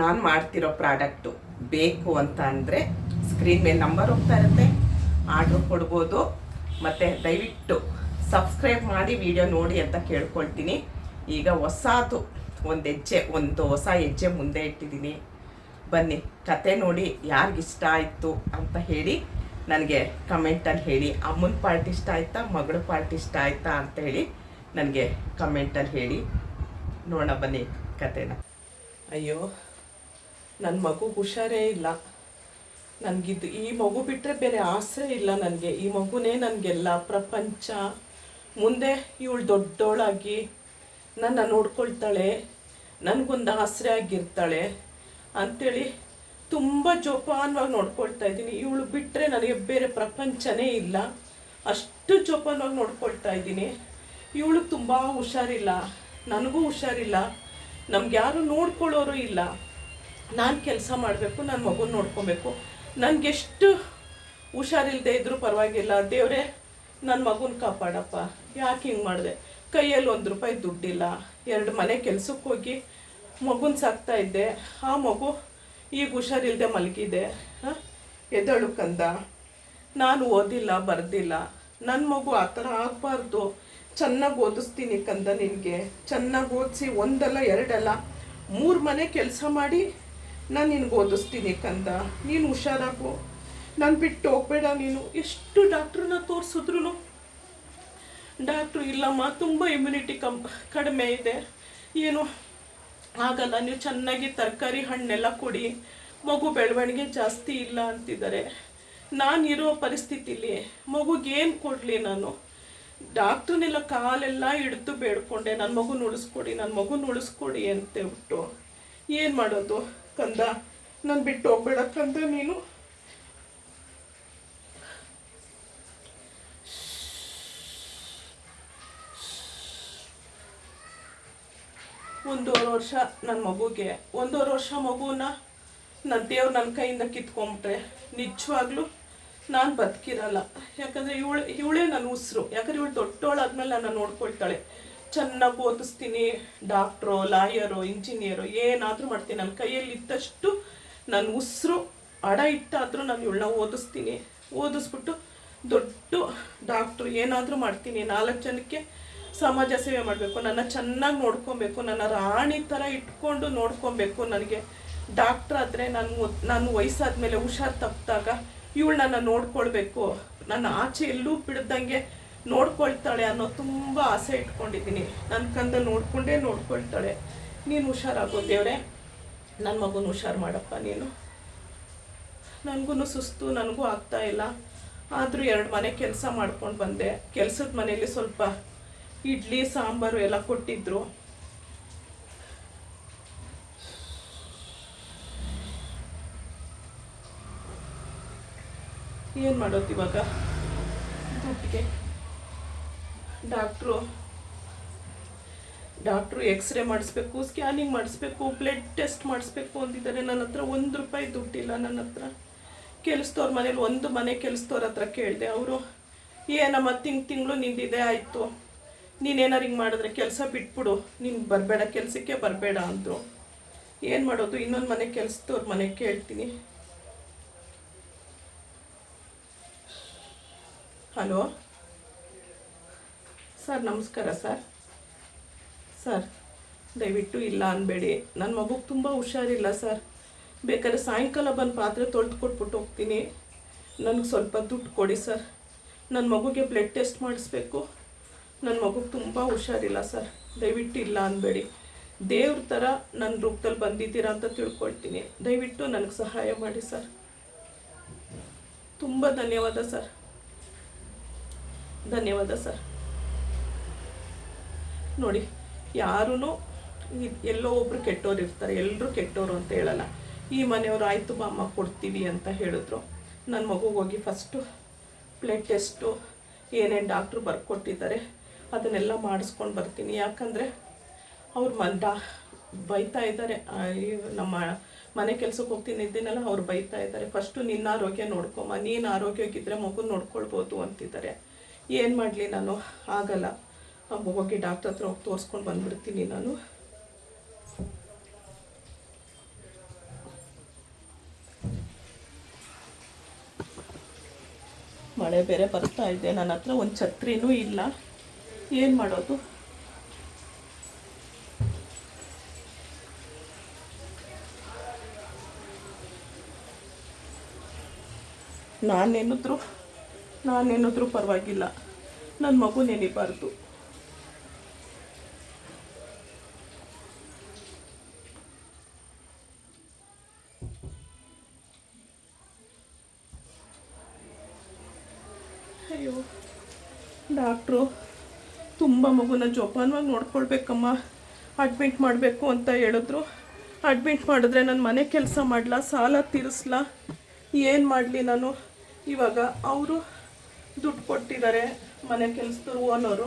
ನಾನು ಮಾಡ್ತಿರೋ ಪ್ರಾಡಕ್ಟು ಬೇಕು ಅಂತ ಅಂದರೆ ಸ್ಕ್ರೀನ್ ಮೇಲೆ ನಂಬರ್ ಹೋಗ್ತಾ ಇರುತ್ತೆ. ಆರ್ಡ್ರ್ ಕೊಡ್ಬೋದು. ಮತ್ತು ದಯವಿಟ್ಟು ಸಬ್ಸ್ಕ್ರೈಬ್ ಮಾಡಿ ವಿಡಿಯೋ ನೋಡಿ ಅಂತ ಕೇಳ್ಕೊಳ್ತೀನಿ. ಈಗ ಹೊಸದು, ಒಂದು ಹೆಜ್ಜೆ, ಒಂದು ಹೊಸ ಹೆಜ್ಜೆ ಮುಂದೆ ಇಟ್ಟಿದ್ದೀನಿ. ಬನ್ನಿ, ಕತೆ ನೋಡಿ ಯಾರಿಗಿಷ್ಟ ಆಯಿತು ಅಂತ ಹೇಳಿ ನನಗೆ ಕಮೆಂಟಲ್ಲಿ ಹೇಳಿ. ಅಮ್ಮನ ಪಾರ್ಟಿ ಇಷ್ಟ ಆಯ್ತಾ, ಮಗಳ ಪಾರ್ಟಿ ಇಷ್ಟ ಆಯ್ತಾ ಅಂತ ಹೇಳಿ ನನಗೆ ಕಮೆಂಟಲ್ಲಿ ಹೇಳಿ. ನೋಡೋಣ ಬನ್ನಿ ಕತೆನ. ಅಯ್ಯೋ ನನ್ನ ಮಗು ಹುಷಾರೇ ಇಲ್ಲ. ನನಗಿದ್ದು ಈ ಮಗು ಬಿಟ್ಟರೆ ಬೇರೆ ಆಸರೆ ಇಲ್ಲ ನನಗೆ. ಈ ಮಗುನೇ ನನಗೆಲ್ಲ ಪ್ರಪಂಚ. ಮುಂದೆ ಇವಳು ದೊಡ್ಡೋಳಾಗಿ ನನ್ನ ನೋಡ್ಕೊಳ್ತಾಳೆ, ನನಗೊಂದು ಆಸರೆ ಆಗಿರ್ತಾಳೆ ಅಂಥೇಳಿ ತುಂಬ ಜೋಪಾನವಾಗಿ ನೋಡ್ಕೊಳ್ತಾ ಇದ್ದೀನಿ. ಇವಳು ಬಿಟ್ಟರೆ ನನಗೆ ಬೇರೆ ಪ್ರಪಂಚನೇ ಇಲ್ಲ. ಅಷ್ಟು ಜೋಪಾನವಾಗಿ ನೋಡ್ಕೊಳ್ತಾ ಇದ್ದೀನಿ. ಇವಳು ತುಂಬ ಹುಷಾರಿಲ್ಲ. ನನಗೂ ಹುಷಾರಿಲ್ಲ. ನಮ್ಗೆ ಯಾರು ನೋಡ್ಕೊಳ್ಳೋರು ಇಲ್ಲ. ನಾನು ಕೆಲಸ ಮಾಡಬೇಕು ನನ್ನ ಮಗುನ ನೋಡ್ಕೊಬೇಕು. ನನಗೆಷ್ಟು ಹುಷಾರಿಲ್ಲದೆ ಇದ್ದರೂ ಪರವಾಗಿಲ್ಲ. ದೇವರೇ ನನ್ನ ಮಗುನ ಕಾಪಾಡಪ್ಪ. ಯಾಕೆ ಹಿಂಗೆ ಮಾಡಿದೆ? ಕೈಯಲ್ಲಿ ಒಂದು ರೂಪಾಯಿ ದುಡ್ಡಿಲ್ಲ. ಎರಡು ಮನೆ ಕೆಲಸಕ್ಕೆ ಹೋಗಿ ಮಗುನ ಸಾಕ್ತಾ ಇದ್ದೆ. ಆ ಮಗು ಈಗ ಹುಷಾರಿಲ್ಲದೆ ಮಲಗಿದೆ. ಎದಳು ಕಂದ. ನಾನು ಓದಿಲ್ಲ, ಬರೆದಿಲ್ಲ. ನನ್ನ ಮಗು ಆ ಥರ ಆಗಬಾರ್ದು. ಚೆನ್ನಾಗಿ ಓದಿಸ್ತೀನಿ ಕಂದ ನಿನಗೆ. ಚೆನ್ನಾಗಿ ಓದಿಸಿ ಒಂದಲ್ಲ ಎರಡಲ್ಲ ಮೂರು ಮನೆ ಕೆಲಸ ಮಾಡಿ ನಾನು ನಿನಗೆ ಓದಿಸ್ತೀನಿ ಕಂದ. ನೀನು ಹುಷಾರಾಗು. ನಾನು ಬಿಟ್ಟು ಹೋಗ್ಬೇಡ ನೀನು. ಎಷ್ಟು ಡಾಕ್ಟ್ರನ್ನ ತೋರಿಸಿದ್ರು ಡಾಕ್ಟ್ರು ಇಲ್ಲಮ್ಮ, ತುಂಬ ಇಮ್ಯುನಿಟಿ ಕಮ್, ಕಡಿಮೆ ಇದೆ. ಏನು, ಆಗಲ್ಲ. ನೀವು ಚೆನ್ನಾಗಿ ತರಕಾರಿ ಹಣ್ಣೆಲ್ಲ ಕೊಡಿ. ಮಗು ಬೆಳವಣಿಗೆ ಜಾಸ್ತಿ ಇಲ್ಲ ಅಂತಿದ್ದಾರೆ. ನಾನಿರೋ ಪರಿಸ್ಥಿತಿಲಿ ಮಗುಗೇನು ಕೊಡಲಿ ನಾನು? ಡಾಕ್ಟ್ರನ್ನೆಲ್ಲ ಕಾಲೆಲ್ಲ ಹಿಡಿದು ಬೇಡ್ಕೊಂಡೆ. ನನ್ನ ಮಗು ಉಳಿಸ್ಕೊಡಿ ನನ್ನ ಮಗು ಉಳಿಸ್ಕೊಡಿ ಅಂತ ಹೇಳ್ಬಿಟ್ಟು ಏನು ಮಾಡೋದು? ಕಂದ. ನಾನು ಬಿಟ್ಟು ಹೋಗ್ಬೇಡ ಕಂದ ನೀನು. ಒಂದೂವರೆ ವರ್ಷ ನನ್ನ ಮಗುಗೆ. ಒಂದೂವರೆ ವರ್ಷ ಮಗುನ ನನ್ನ ದೇವ್ರು ನನ್ನ ಕೈಯಿಂದ ಕಿತ್ಕೊಂಬಿಟ್ರೆ ನಿಜವಾಗ್ಲೂ ನಾನು ಬದುಕಿರಲ್ಲ. ಯಾಕಂದರೆ ಇವಳು, ಇವಳೇ ನನ್ನ ಉಸಿರು. ಯಾಕಂದ್ರೆ ಇವಳು ದೊಡ್ಡವಳಾದ್ಮೇಲೆ ನನ್ನ ನೋಡ್ಕೊಳ್ತಾಳೆ. ಚೆನ್ನಾಗಿ ಓದಿಸ್ತೀನಿ. ಡಾಕ್ಟ್ರು, ಲಾಯರು, ಇಂಜಿನಿಯರು, ಏನಾದರೂ ಮಾಡ್ತೀನಿ. ನನ್ನ ಕೈಯಲ್ಲಿ ಇದ್ದಷ್ಟು ನನ್ನ ಉಸಿರು, ಅಡ ಇಟ್ಟಾದರೂ ನಾನು ಇವಳನ್ನ ಓದಿಸ್ತೀನಿ. ಓದಿಸ್ಬಿಟ್ಟು ದೊಡ್ಡ ಡಾಕ್ಟ್ರು ಏನಾದರೂ ಮಾಡ್ತೀನಿ. ನಾಲ್ಕು ಜನಕ್ಕೆ ಸಮಾಜ ಸೇವೆ ಮಾಡಬೇಕು. ನನ್ನ ಚೆನ್ನಾಗಿ ನೋಡ್ಕೊಬೇಕು. ನನ್ನ ರಾಣಿ ಥರ ಇಟ್ಕೊಂಡು ನೋಡ್ಕೊಬೇಕು. ನನಗೆ ಡಾಕ್ಟ್ರ್ ಆದರೆ ನಾನು ನಾನು ವಯಸ್ಸಾದ ಮೇಲೆ ಹುಷಾರು ತಪ್ಪಿದಾಗ ಇವಳು ನನ್ನ ನೋಡ್ಕೊಳ್ಬೇಕು. ನನ್ನ ಆಚೆ ಎಲ್ಲೂ ಬಿಡ್ದಂಗೆ ನೋಡ್ಕೊಳ್ತಾಳೆ ಅನ್ನೋ ತುಂಬ ಆಸೆ ಇಟ್ಕೊಂಡಿದ್ದೀನಿ. ನನ್ನ ಕಂದ ನೋಡ್ಕೊಂಡೇ ನೋಡ್ಕೊಳ್ತಾಳೆ. ನೀನು ಹುಷಾರಾಗೋ ದೇವ್ರೆ. ನನ್ನ ಮಗುನ ಹುಷಾರು ಮಾಡಪ್ಪ ನೀನು. ನನಗೂ ಸುಸ್ತು, ನನಗೂ ಆಗ್ತಾ ಇಲ್ಲ. ಆದರೂ ಎರಡು ಮನೆ ಕೆಲಸ ಮಾಡ್ಕೊಂಡು ಬಂದೆ. ಕೆಲಸದ ಮನೆಯಲ್ಲಿ ಸ್ವಲ್ಪ ಇಡ್ಲಿ, ಸಾಂಬಾರು ಎಲ್ಲ ಕೊಟ್ಟಿದ್ರು. ಏನು ಮಾಡೋದು ಇವಾಗ? ದುಡ್ಡಿಗೆ. ಡಾಕ್ಟ್ರು. ಡಾಕ್ಟ್ರು ಎಕ್ಸ್ರೇ ಮಾಡಿಸ್ಬೇಕು, ಸ್ಕ್ಯಾನಿಂಗ್ ಮಾಡಿಸ್ಬೇಕು ಬ್ಲಡ್ ಟೆಸ್ಟ್ ಮಾಡಿಸ್ಬೇಕು ಅಂತಿದ್ದಾರೆ ನನ್ನ ಹತ್ರ ಒಂದು ರೂಪಾಯಿ ದುಡ್ಡಿಲ್ಲ ನನ್ನ ಹತ್ರ. ಕೆಲಸದವ್ರ ಮನೇಲಿ ಒಂದು ಮನೆ ಕೆಲಸದವ್ರ ಹತ್ರ ಕೇಳಿದೆ ಅವರು ಏನಮ್ಮ ತಿಂಗ್ ತಿಂಗಳು ನಿಂದಿದೆ, ಆಯಿತು. ನೀನೇನಾರು ಹಿಂಗೆ ಮಾಡಿದ್ರೆ ಕೆಲಸ ಬಿಟ್ಬಿಡು. ನೀನು ಬರಬೇಡ, ಕೆಲಸಕ್ಕೆ ಬರಬೇಡ, ಅಂದರು. ಏನು ಮಾಡೋದು? ಇನ್ನೊಂದು ಮನೆ ಕೆಲಸದವ್ರ ಮನೆ ಕೇಳ್ತೀನಿ. ಹಲೋ? ಸರ್, ನಮಸ್ಕಾರ ಸರ್. ಸರ್, ದಯವಿಟ್ಟು ಇಲ್ಲ ಅನ್ಬೇಡಿ. ನನ್ನ ಮಗುಗೆ ತುಂಬ ಹುಷಾರಿಲ್ಲ ಸರ್. ಬೇಕಾದ್ರೆ ಸಾಯಂಕಾಲ ಬಂದು ಪಾತ್ರೆ ತೊಳೆದು ಕೊಟ್ಬಿಟ್ಟು ಹೋಗ್ತೀನಿ. ನನಗೆ ಸ್ವಲ್ಪ ದುಡ್ಡು ಕೊಡಿ ಸರ್. ನನ್ನ ಮಗುಗೆ ಬ್ಲಡ್ ಟೆಸ್ಟ್ ಮಾಡಿಸ್ಬೇಕು. ನನ್ನ ಮಗುಗೆ ತುಂಬ ಹುಷಾರಿಲ್ಲ ಸರ್. ದಯವಿಟ್ಟು ಇಲ್ಲ ಅನ್ಬೇಡಿ. ದೇವ್ರ ಥರ ನನ್ನ ರೂಪದಲ್ಲಿ ಬಂದಿದ್ದೀರಾ ಅಂತ ತಿಳ್ಕೊಳ್ತೀನಿ. ದಯವಿಟ್ಟು ನನಗೆ ಸಹಾಯ ಮಾಡಿ ಸರ್. ತುಂಬ ಧನ್ಯವಾದ ಸರ್. ಧನ್ಯವಾದ ಸರ್. ನೋಡಿ ಯಾರೂ ಎಲ್ಲೋ ಒಬ್ರು ಕೆಟ್ಟೋರು ಇರ್ತಾರೆ ಎಲ್ಲರೂ ಕೆಟ್ಟೋರು ಅಂತ ಹೇಳಲ್ಲ. ಈ ಮನೆಯವರು, ಆಯಿತು ಬಾಮ್ಮ ಕೊಡ್ತೀವಿ ಅಂತ ಹೇಳಿದ್ರು. ನನ್ನ ಮಗುಗೆ ಹೋಗಿ ಫಸ್ಟು ಬ್ಲಡ್ ಟೆಸ್ಟು ಏನೇನು ಡಾಕ್ಟ್ರು ಬರ್ಕೊಟ್ಟಿದ್ದಾರೆ, ಅದನ್ನೆಲ್ಲ ಮಾಡಿಸ್ಕೊಂಡು ಬರ್ತೀನಿ. ಯಾಕಂದರೆ ಅವ್ರು ಮನ್ ಡಾ ಬೈತಾ ಇದ್ದಾರೆ. ನಮ್ಮ ಮನೆ ಕೆಲ್ಸಕ್ಕೆ ಹೋಗ್ತೀನಿ ಇದ್ದೀನಲ್ಲ, ಅವ್ರು ಬೈತಾ ಇದ್ದಾರೆ. ಫಸ್ಟು ನಿನ್ನ ಆರೋಗ್ಯ ನೋಡ್ಕೊಮ್ಮ. ನೀನು ಆರೋಗ್ಯಕ್ಕಿದ್ರೆ ಮಗು ನೋಡ್ಕೊಳ್ಬೋದು ಅಂತಿದ್ದಾರೆ. ಏನು ಮಾಡಲಿ ನಾನು? ಆಗಲ್ಲ. ಆ ಮಗುಗೆ ಡಾಕ್ಟ್ರ್ ಹತ್ರ ಹೋಗಿ ತೋರಿಸ್ಕೊಂಡು ಬಂದ್ಬಿಡ್ತೀನಿ ನಾನು. ಮಳೆ ಬೇರೆ ಬರ್ತಾ ಇದೆ, ನನ್ನ ಹತ್ರ ಒಂದು ಛತ್ರಿನೂ ಇಲ್ಲ. ಏನು ಮಾಡೋದು? ನಾನೇನಿದ್ರು ನಾನೇನಿದ್ರು ಪರವಾಗಿಲ್ಲ. ನನ್ನ ಮಗು ನೆನಿಬಾರ್ದು. ಡಾಕ್ಟ್ರು, ತುಂಬ ಮಗುನ ಜೋಪಾನವಾಗಿ ನೋಡ್ಕೊಳ್ಬೇಕಮ್ಮ, ಅಡ್ಮಿಟ್ ಮಾಡಬೇಕು ಅಂತ ಹೇಳಿದ್ರು. ಅಡ್ಮಿಟ್ ಮಾಡಿದ್ರೆ ನಾನು ಮನೆ ಕೆಲಸ ಮಾಡಲ, ಸಾಲ ತೀರಿಸ್ಲಾ? ಏನು ಮಾಡಲಿ ನಾನು? ಇವಾಗ ಅವರು ದುಡ್ಡು ಕೊಟ್ಟಿದ್ದಾರೆ ಮನೆ ಕೆಲಸದವ್ರು, ಓನೋರು.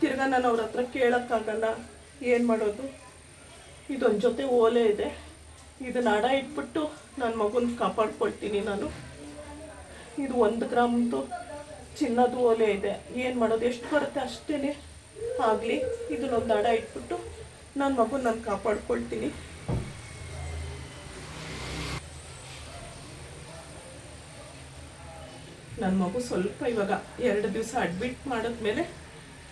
ತಿರ್ಗಾ ನಾನು ಅವ್ರ ಹತ್ರ ಕೇಳೋಕ್ಕಾಗಲ್ಲ, ಏನು ಮಾಡೋದು? ಇದೊಂದು ಜೊತೆ ಓಲೆ ಇದೆ. ಇದನ್ನು ಅಡ ಇಟ್ಬಿಟ್ಟು ನನ್ನ ಮಗುನ ಕಾಪಾಡ್ಕೊಳ್ತೀನಿ ನಾನು. ಇದು ಒಂದು ಗ್ರಾಮ್ದು ಚಿನ್ನದ ಓಲೆ ಇದೆ. ಏನು ಮಾಡೋದು? ಎಷ್ಟು ಬರುತ್ತೆ ಅಷ್ಟೇ ಆಗಲಿ. ಇದನ್ನೊಂದು ಅಡ ಇಟ್ಬಿಟ್ಟು ನನ್ನ ಮಗು ನಾನು ಕಾಪಾಡ್ಕೊಳ್ತೀನಿ. ನನ್ನ ಮಗು ಸ್ವಲ್ಪ ಇವಾಗ ಎರಡು ದಿವಸ ಅಡ್ಮಿಟ್ ಮಾಡಿದ್ಮೇಲೆ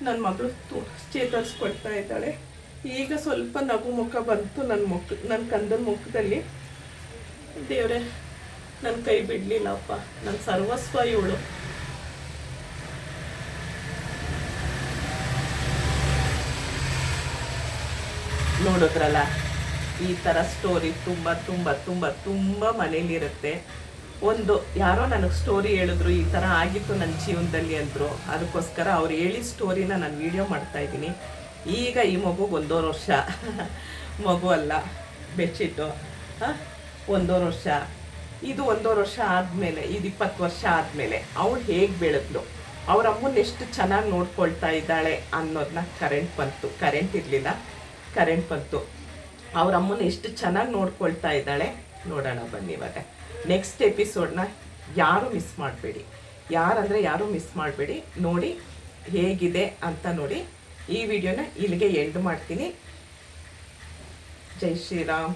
ನನ್ನ ಮಗಳು ತು ಚೇತರಿಸ್ಕೊಳ್ತಾ ಇದ್ದಾಳೆ. ಈಗ ಸ್ವಲ್ಪ ನಗು ಮುಖ ಬಂತು ನನ್ನ ಮುಖ ನನ್ನ ಕಂದನ ಮುಖದಲ್ಲಿ. ದೇವರೇ ನನ್ನ ಕೈ ಬಿಡಲಿಲ್ಲಪ್ಪ. ನನ್ನ ಸರ್ವಸ್ವ ಇವಳು. ನೋಡಿದ್ರಲ್ಲ? ಈ ಥರ ಸ್ಟೋರಿ ತುಂಬ ತುಂಬ ತುಂಬ ತುಂಬ ಮನೇಲಿರುತ್ತೆ. ಒಂದು, ಯಾರೋ ನನಗೆ ಸ್ಟೋರಿ ಹೇಳಿದ್ರು, ಈ ಥರ ಆಗಿತ್ತು ನನ್ನ ಜೀವನದಲ್ಲಿ ಅಂದರು. ಅದಕ್ಕೋಸ್ಕರ ಅವ್ರು ಹೇಳಿ ಸ್ಟೋರಿನ ನಾನು ವಿಡಿಯೋ ಮಾಡ್ತಾ ಇದ್ದೀನಿ. ಈಗ ಈ ಮಗುಗೆ ಒಂದೂವರೆ ವರ್ಷ. ಮಗು ಅಲ್ಲ, ಬೆಡ್ಶೀಟು. ಒಂದೂವರೆ ವರ್ಷ. ಇದು ಒಂದೂವರೆ ವರ್ಷ ಆದಮೇಲೆ, ಇದು ಇಪ್ಪತ್ತು ವರ್ಷ ಆದಮೇಲೆ ಅವಳು ಹೇಗೆ ಬೆಳೆದ್ಲು? ಅವ್ರ ಅಮ್ಮನ ಎಷ್ಟು ಚೆನ್ನಾಗಿ ನೋಡ್ಕೊಳ್ತಾ ಇದ್ದಾಳೆ ಅನ್ನೋದನ್ನ ಕರೆಂಟ್ ಬಂತು. ಕರೆಂಟ್ ಇರಲಿಲ್ಲ. ಕರೆಂಟ್ ಬಂತು. ಅವ್ರ ಅಮ್ಮನ ಎಷ್ಟು ಚೆನ್ನಾಗಿ ನೋಡ್ಕೊಳ್ತಾ ಇದ್ದಾಳೆ ನೋಡೋಣ ಬನ್ನಿ ಇವಾಗ. ನೆಕ್ಸ್ಟ್ ಎಪಿಸೋಡ್ನ ಯಾರು ಮಿಸ್ ಮಾಡಬೇಡಿ. ಯಾರಂದರೆ ಯಾರು ಮಿಸ್ ಮಾಡಬೇಡಿ. ನೋಡಿ ಹೇಗಿದೆ ಅಂತ ನೋಡಿ. ಈ ವಿಡಿಯೋನ ಇಲ್ಲಿಗೆ ಎಂಡ್ ಮಾಡ್ತೀನಿ. ಜೈ ಶ್ರೀರಾಮ್.